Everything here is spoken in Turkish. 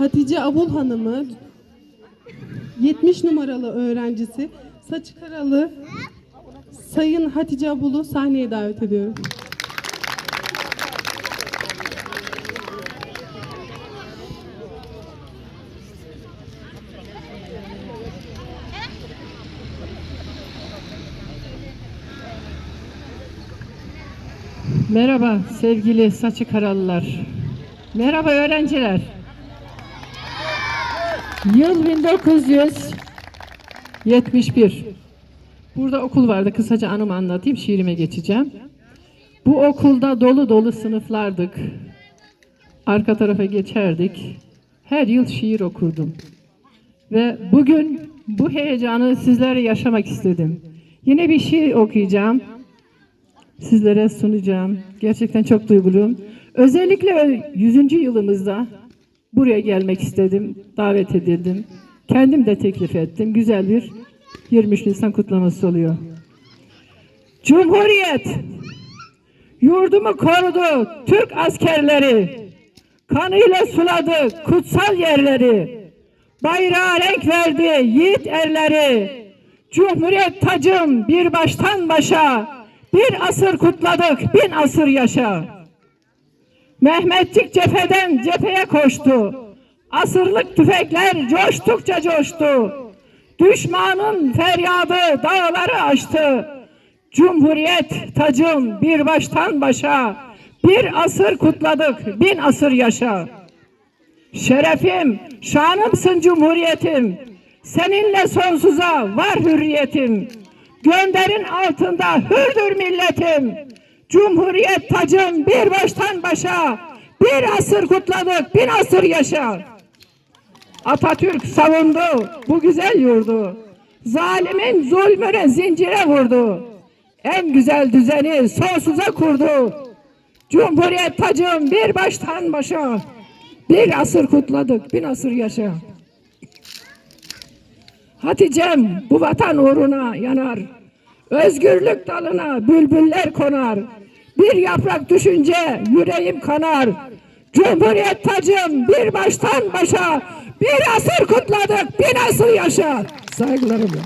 Hatice Abul Hanım'ı 70 numaralı öğrencisi saçı karalı Sayın Hatice Abul'u sahneye davet ediyorum. Merhaba sevgili saçı karalılar. Merhaba öğrenciler. Yıl 1971. Burada okul vardı. Kısaca anımı anlatayım. Şiirime geçeceğim. Bu okulda dolu dolu sınıflardık. Arka tarafa geçerdik. Her yıl şiir okurdum. Ve bugün bu heyecanı sizlere yaşamak istedim. Yine bir şiir okuyacağım sizlere sunacağım. Gerçekten çok duyguluyum. Özellikle 100. yılımızda buraya gelmek istedim. Davet edildim. Kendim de teklif ettim. Güzel bir 23 Nisan kutlaması oluyor. Cumhuriyet yurdumu korudu Türk askerleri. Kanıyla suladı kutsal yerleri. Bayrağa renk verdi yiğit erleri. Cumhuriyet tacım bir baştan başa. Bir asır kutladık, bin asır yaşa. Mehmetçik cepheden cepheye koştu. Asırlık tüfekler coştukça coştu. Düşmanın feryadı dağları aştı. Cumhuriyet tacım bir baştan başa. Bir asır kutladık, bin asır yaşa. Şerefim, şanımsın cumhuriyetim. Seninle sonsuza var hürriyetim. Gönderin altında hürdür milletim. Cumhuriyet tacım bir baştan başa. Bir asır kutladık, bin asır yaşa. Atatürk savundu bu güzel yurdu. Zalimin zulmüne zincire vurdu. En güzel düzeni sonsuza kurdu. Cumhuriyet tacım bir baştan başa. Bir asır kutladık, bin asır yaşa. Hatice'm bu vatan uğruna yanar. Özgürlük dalına bülbüller konar. Bir yaprak düşünce yüreğim kanar. Cumhuriyet tacım bir baştan başa bir asır kutladık, bin asır yaşa. Saygılarımla.